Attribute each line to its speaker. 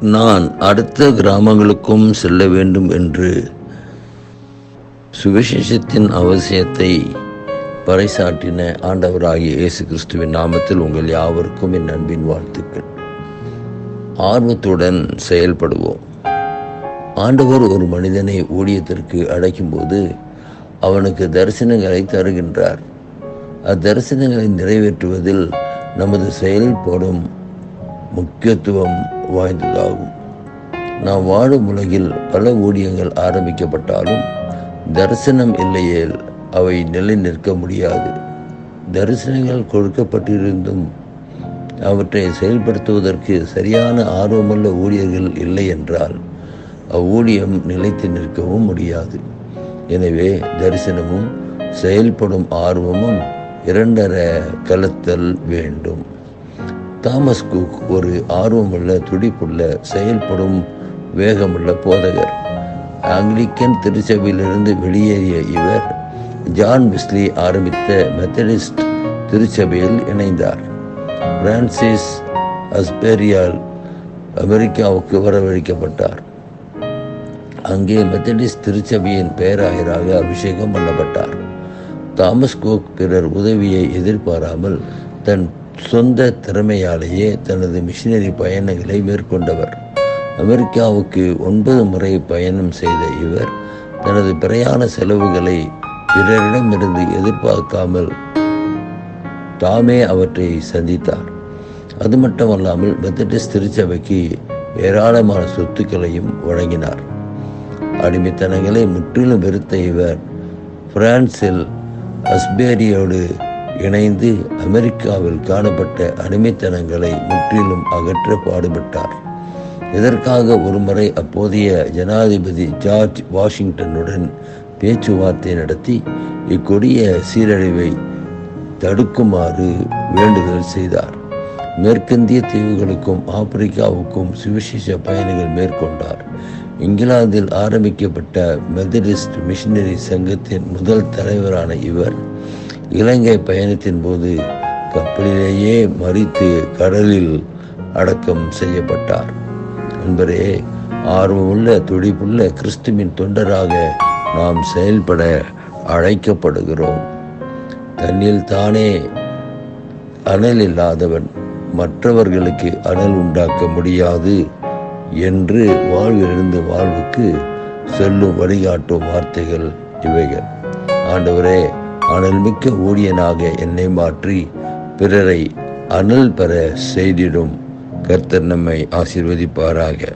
Speaker 1: நான் அடுத்த கிராமங்களுக்கும் செல்ல வேண்டும் என்று சுவிசேஷத்தின் அவசியத்தை பறைசாற்றின ஆண்டவராகிய இயேசு கிறிஸ்துவின் நாமத்தில் உங்கள் யாவருக்கும் என் அன்பின் வாழ்த்துக்கள். ஆர்வத்துடன் செயல்படுவோம். ஆண்டவர் ஒரு மனிதனை ஊழியத்திற்கு அழைக்கும்போது அவனுக்கு தரிசனங்களை தருகின்றார். அத்தரிசனங்களை நிறைவேற்றுவதில் நமது செயல்படும் முக்கியத்துவம் வாய்ந்ததாகும். நாம் வாழும் உலகில் பல ஊழியங்கள் ஆரம்பிக்கப்பட்டாலும் தரிசனம் இல்லையேல் அவை நிலை நிற்க முடியாது. தரிசனங்கள் கொடுக்கப்பட்டிருந்தும் அவற்றை செயல்படுத்துவதற்கு சரியான ஆர்வமுள்ள ஊழியர்கள் இல்லை என்றால் அவ்வூழியம் நிலைத்து நிற்கவும் முடியாது. எனவே தரிசனமும் செயல்படும் ஆர்வமும் இரண்டர கலத்தல் வேண்டும். தாமஸ் குக் ஒரு ஆர்வமுள்ள துடிப்புள்ள செயல்படும் வேகமுள்ள போதகர். ஆங்கிலிக்கன் திருச்சபையிலிருந்து வெளியேறிய இவர் ஜான் விஸ்லி ஆரம்பித்த மெத்தடிஸ்ட் திருச்சபையில் இணைந்தார். பிரான்சிஸ் அஸ்பெரியால் அமெரிக்காவுக்கு வரவழைக்கப்பட்டார். அங்கே மெத்தடிஸ்ட் திருச்சபையின் பேராயராக அபிஷேகம் பண்ணப்பட்டார். தாமஸ் கோக் பிறர் உதவியை எதிர்பாராமல் தன் சொந்த திறமையாலேயே தனது மிஷினரி பயணங்களை மேற்கொண்டவர். அமெரிக்காவுக்கு ஒன்பது முறை பயணம் செய்த இவர் தனது பிரயாண செலவுகளை பிறரிடமிருந்து எதிர்பார்க்காமல் தாமே அவற்றை சந்தித்தார். அது மட்டுமல்லாமல் மெத்தடிஸ்ட் திருச்சபைக்கு ஏராளமான சொத்துக்களையும் வழங்கினார். அடிமைத்தனங்களை முற்றிலும் வெறுத்த இவர் பிரான்சில் அஸ்பேரியோடு இணைந்து அமெரிக்காவில் காணப்பட்ட அடிமைத்தனங்களை முற்றிலும் அகற்ற பாடுபட்டார். இதற்காக ஒருமுறை அப்போதைய ஜனாதிபதி ஜார்ஜ் வாஷிங்டனுடன் பேச்சுவார்த்தை நடத்தி இக்கொடிய சீரழிவை தடுக்குமாறு வேண்டுதல் செய்தார். மேற்கிந்திய தீவுகளுக்கும் ஆப்பிரிக்காவுக்கும் சுவிசேஷ பயணிகள் மேற்கொண்டார். இங்கிலாந்தில் ஆரம்பிக்கப்பட்ட மெதடிஸ்ட் மிஷினரி சங்கத்தின் முதல் தலைவரான இவர் இலங்கை பயணத்தின் போது கப்பலிலேயே மறித்து கடலில் அடக்கம் செய்யப்பட்டார். நண்பரே ஆர்வமுள்ள துடிப்புள்ள கிறிஸ்துவின் தொண்டராக நாம் செயல்பட அழைக்கப்படுகிறோம். தன்னில் தானே அனல் இல்லாதவன் மற்றவர்களுக்கு அனல் உண்டாக்க முடியாது என்று வாழ்விலிருந்து வாழ்வுக்கு சொல்லும் வழிகாட்டும் வார்த்தைகள் இவைகள். ஆண்டவரே அனல் மிக்க ஊழியனாக என்னை மாற்றி பிறரை அனல் பெற செய்திடும். கர்த்தர் நம்மை ஆசீர்வதிப்பாராக.